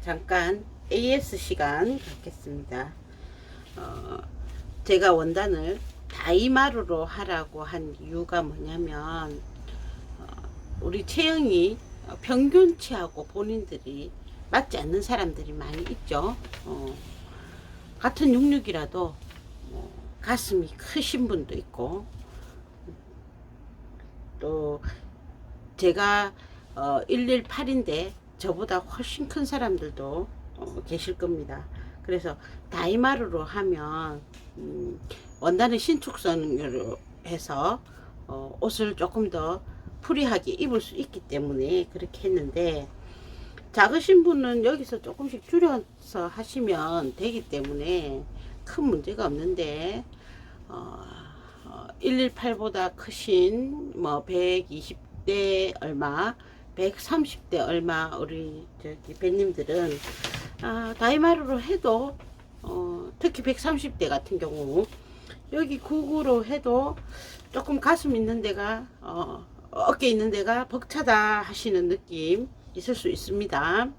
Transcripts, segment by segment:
잠깐 AS 시간 갖겠습니다. 어, 제가 원단을 다이마루로 하라고 한 이유가 뭐냐면 어, 우리 체형이 평균치하고 본인들이 맞지 않는 사람들이 많이 있죠. 어, 같은 66이라도 뭐 가슴이 크신 분도 있고 또 제가 어, 118인데 저보다 훨씬 큰 사람들도 어, 계실 겁니다. 그래서 다이마루로 하면 음, 원단의 신축성으로 해서 어, 옷을 조금 더 프리하게 입을 수 있기 때문에 그렇게 했는데 작으신 분은 여기서 조금씩 줄여서 하시면 되기 때문에 큰 문제가 없는데 어, 118보다 크신 뭐 120대 얼마 130대 얼마 우리 저기 배님들은 아, 다이마루로 해도 어, 특히 130대 같은 경우 여기 구구로 해도 조금 가슴 있는 데가 어, 어깨 있는 데가 벅차다 하시는 느낌 있을 수 있습니다.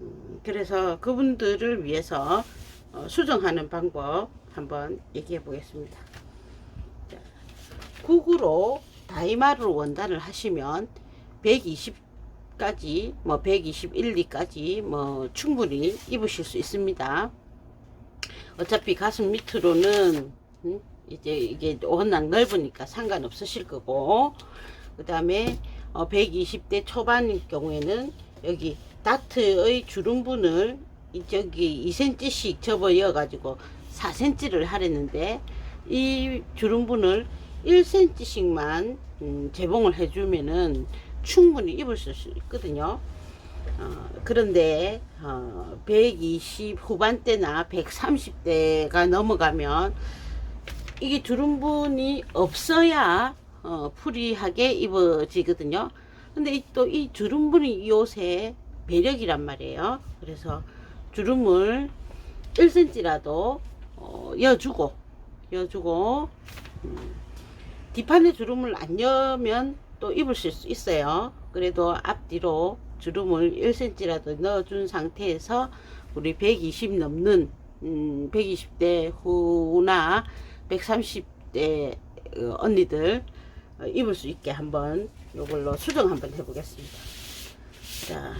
음, 그래서 그분들을 위해서 어, 수정하는 방법 한번 얘기해 보겠습니다. 자, 구구로 다이마루 원단을 하시면 120 까지 뭐 121, 2까지 뭐 충분히 입으실 수 있습니다. 어차피 가슴 밑으로는 음, 이제 이게 워낙 넓으니까 상관없으실 거고 그 다음에 어, 120대 초반일 경우에는 여기 다트의 주름분을 이 저기 2cm씩 접어 이어 가지고 4cm를 하랬는데 이 주름분을 1cm씩만 음, 재봉을 해주면은 충분히 입을 수 있거든요. 어, 그런데 어, 120 후반대나 130대가 넘어가면 이게 주름분이 없어야 어, 프리하게 입어지거든요. 근데 또 이 주름분이 이 옷의 매력이란 말이에요. 그래서 주름을 1cm라도 어, 여주고 여주고 음, 뒷판에 주름을 안 여면 또 입을 수 있어요. 그래도 앞뒤로 주름을 1cm라도 넣어준 상태에서 우리 120 넘는 음, 120대 후나 130대 어, 언니들 어, 입을 수 있게 한번 이걸로 수정 한번 해보겠습니다. 자,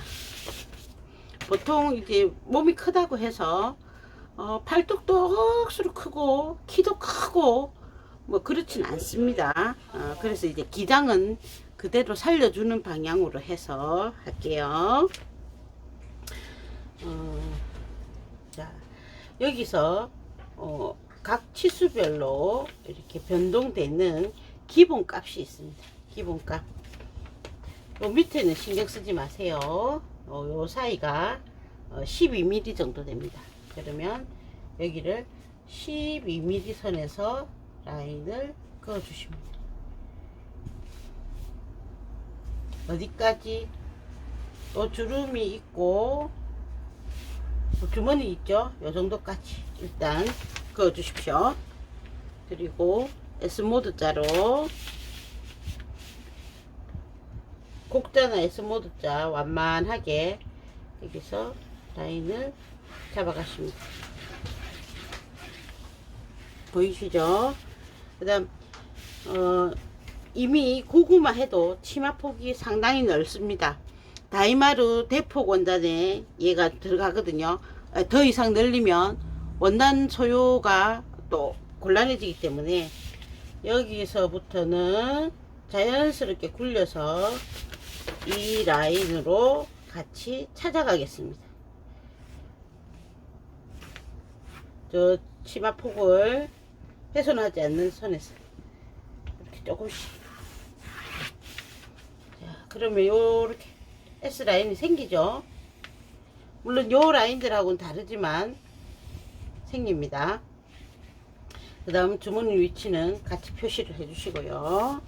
보통 이제 몸이 크다고 해서 어, 팔뚝도 억수로 크고 키도 크고 뭐 그렇진 않습니다. 어, 그래서 이제 기장은 그대로 살려주는 방향으로 해서 할게요. 어, 자, 여기서 어, 각 치수별로 이렇게 변동되는 기본 값이 있습니다. 기본 값. 요 밑에는 신경 쓰지 마세요. 어, 요 사이가 어, 12mm 정도 됩니다. 그러면 여기를 12mm 선에서 라인을 그어 주십니다. 어디까지 또 주름이 있고 뭐 주머니 있죠? 요 정도까지 일단 그어 주십시오. 그리고 S모드 자로 곡자나 S모드 자 완만하게 여기서 라인을 잡아가십니다. 보이시죠? 그 다음, 어, 이미 고구마 해도 치마 폭이 상당히 넓습니다. 다이마루 대폭 원단에 얘가 들어가거든요. 아, 더 이상 늘리면 원단 소요가 또 곤란해지기 때문에 여기서부터는 자연스럽게 굴려서 이 라인으로 같이 찾아가겠습니다. 저 치마 폭을 훼손하지 않는 선에서 이렇게 조금씩. 자 그러면 요렇게 S 라인이 생기죠? 물론 요 라인들하고는 다르지만 생깁니다. 그 다음 주머니 위치는 같이 표시를 해 주시고요.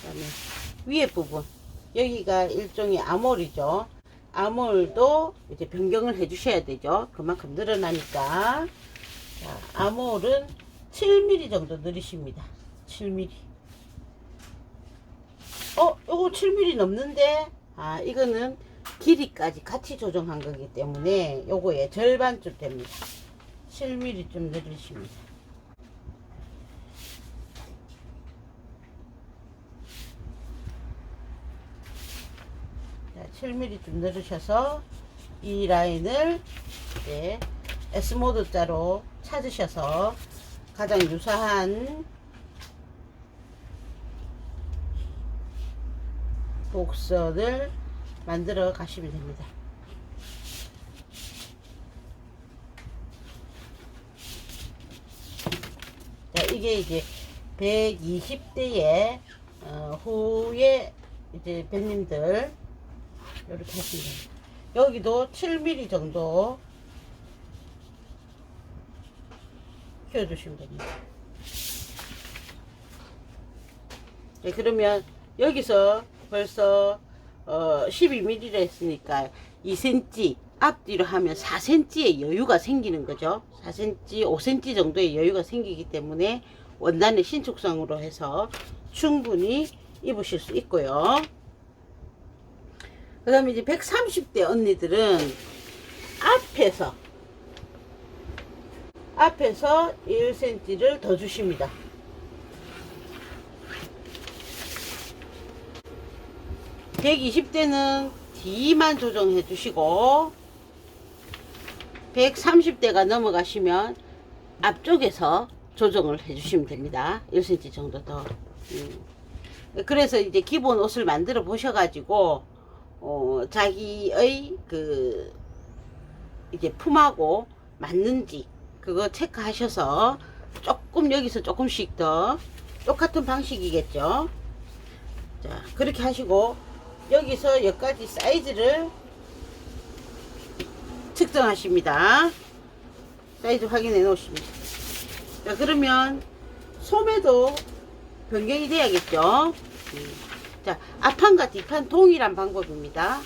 그 다음에 위에 부분. 여기가 일종의 아몰이죠. 아몰도 이제 변경을 해 주셔야 되죠. 그만큼 늘어나니까. 자, 아몰은 7mm 정도 늘리십니다. 7mm. 어, 요거 7mm 넘는데? 아, 이거는 길이까지 같이 조정한 거기 때문에 요거의 절반쯤 됩니다. 7mm쯤 늘리십니다. 자, 7mm쯤 늘으셔서 이 라인을 이제 S모드 자로 찾으셔서 가장 유사한 복선을 만들어 가시면 됩니다. 자, 이게 이제 120대의 어, 후에 이제 배님들 이렇게 하시면 됩니다. 여기도 7mm 정도 키워주시면 됩니다. 네, 그러면 여기서 벌써 어, 12mm라 했으니까 2cm 앞뒤로 하면 4cm의 여유가 생기는 거죠. 4cm, 5cm 정도의 여유가 생기기 때문에 원단의 신축성으로 해서 충분히 입으실 수 있고요. 그 다음에 이제 130대 언니들은 앞에서 앞에서 1cm를 더 주십니다. (120대는) 뒤만 조정해 주시고 130대가 넘어가시면 앞쪽에서 조정을 해 주시면 됩니다 1cm 정도 더 음. 그래서 이제 기본 옷을 만들어 보셔 가지고 어, 자기의 그 이제 품하고 맞는지 그거 체크하셔서 조금 여기서 조금씩 더 똑같은 방식이겠죠. 자 그렇게 하시고 여기서 여기까지 사이즈를 측정하십니다. 사이즈 확인해 놓으십니다. 자 그러면 소매도 변경이 돼야겠죠. 음. 자, 앞판과 뒷판 동일한 방법입니다.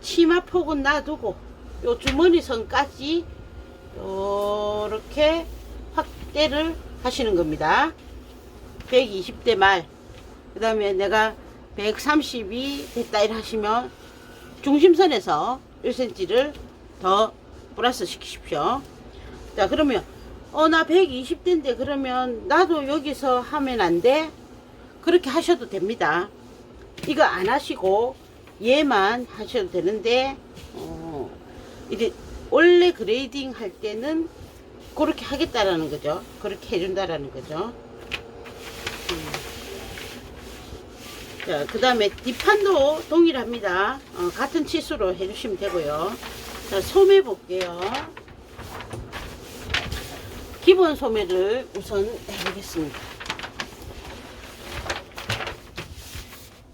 치마 폭은 놔두고 요 주머니 선까지 요렇게 확대를 하시는 겁니다. 120대 말. 그 다음에 내가 130이 됐다 일 하시면 중심선에서 1cm를 더 플러스 시키십시오. 자, 그러면 어, 나 120대인데 그러면 나도 여기서 하면 안 돼? 그렇게 하셔도 됩니다. 이거 안 하시고 얘만 하셔도 되는데 어, 이제 원래 그레이딩 할 때는 그렇게 하겠다라는 거죠. 그렇게 해준다라는 거죠. 음. 자, 그 다음에 뒷판도 동일합니다. 어, 같은 치수로 해주시면 되고요. 자, 소매 볼게요. 기본 소매를 우선 해보겠습니다.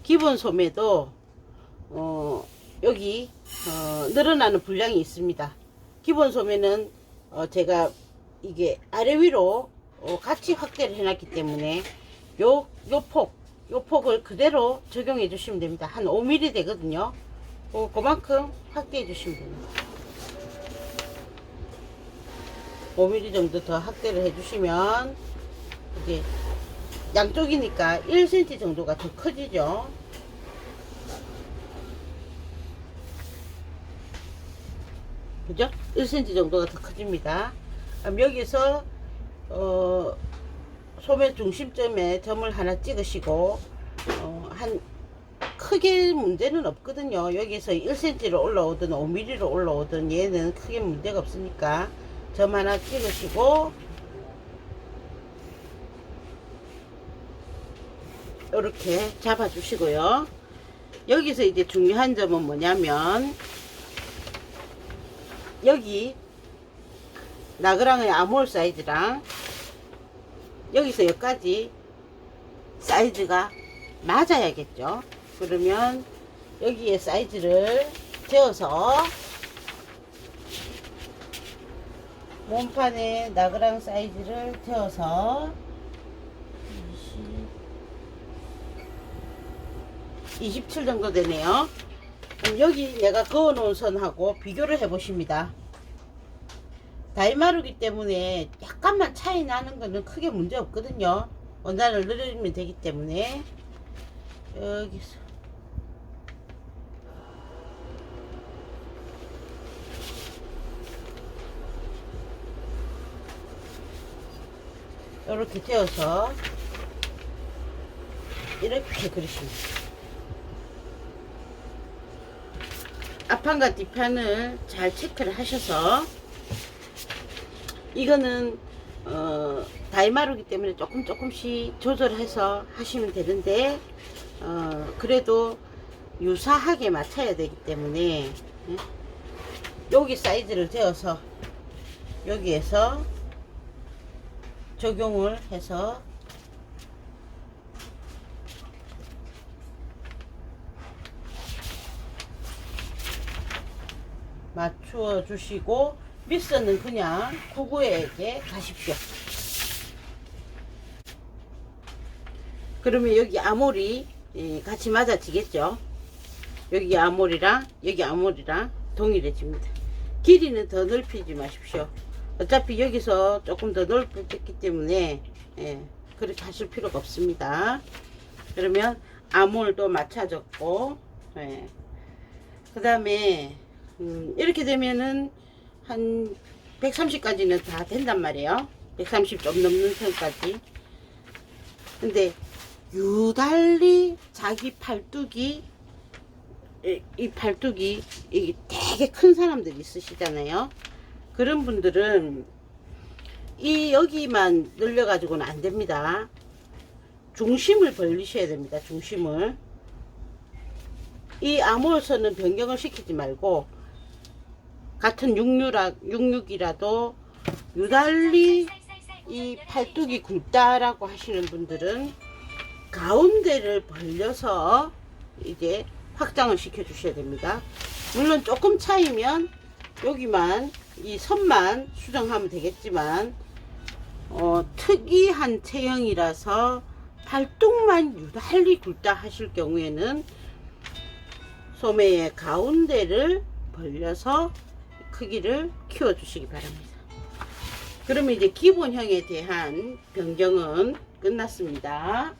기본 소매도 어, 여기 어, 늘어나는 분량이 있습니다. 기본 소매는 어, 제가 이게 아래 위로 어, 같이 확대를 해놨기 때문에 요, 요 폭, 요 폭을 그대로 적용해 주시면 됩니다. 한 5mm 되거든요. 어, 그만큼 확대해 주시면 됩니다. 5mm 정도 더 확대를 해주시면 이제 양쪽이니까 1cm 정도가 더 커지죠. 그죠? 1cm 정도가 더 커집니다. 그럼 여기서 어, 소매 중심점에 점을 하나 찍으시고 어, 한 크게 문제는 없거든요. 여기서 1cm로 올라오든 5mm로 올라오든 얘는 크게 문제가 없으니까 점 하나 찍으시고 이렇게 잡아 주시고요. 여기서 이제 중요한 점은 뭐냐면 여기 나그랑의 아몰 사이즈랑 여기서 여기까지 사이즈가 맞아야겠죠. 그러면 여기에 사이즈를 재어서 몸판에 나그랑 사이즈를 재어서 20, 27 정도 되네요. 음, 여기 내가 그어 놓은 선하고 비교를 해 보십니다. 다이마루기 때문에 약간만 차이 나는 거는 크게 문제 없거든요. 원단을 늘리면 되기 때문에. 여기서 이렇게 되어서 이렇게 그리십니다. 앞판과 뒷판을 잘 체크를 하셔서 이거는 어, 다이마루기 때문에 조금 조금씩 조절해서 하시면 되는데 어, 그래도 유사하게 맞춰야 되기 때문에 예? 여기 사이즈를 재어서 여기에서 적용을 해서 맞추어 주시고 밑선은 그냥 구구에게 가십시오. 그러면 여기 아모리 예, 같이 맞아지겠죠? 여기 아모리랑 여기 아모리랑 동일해집니다. 길이는 더 넓히지 마십시오. 어차피 여기서 조금 더 넓혔기 때문에 예, 그렇게 하실 필요가 없습니다. 그러면 아몰도 맞춰졌고 예. 그 다음에 음, 이렇게 되면은 한 130까지는 다 된단 말이에요. 130 좀 넘는 선까지. 근데 유달리 자기 팔뚝이 이, 이 팔뚝이 이게 되게 큰 사람들이 있으시잖아요. 그런 분들은 이 여기만 늘려 가지고는 안 됩니다. 중심을 벌리셔야 됩니다. 중심을 이 아몰선은 변경을 시키지 말고 같은 육류라 육육이라도 유달리 이 팔뚝이 굵다라고 하시는 분들은 가운데를 벌려서 이제 확장을 시켜 주셔야 됩니다. 물론 조금 차이면 여기만 이 선만 수정하면 되겠지만 어, 특이한 체형이라서 팔뚝만 유달리 굵다 하실 경우에는 소매의 가운데를 벌려서 크기를 키워 주시기 바랍니다. 그러면 이제 기본형에 대한 변경은 끝났습니다.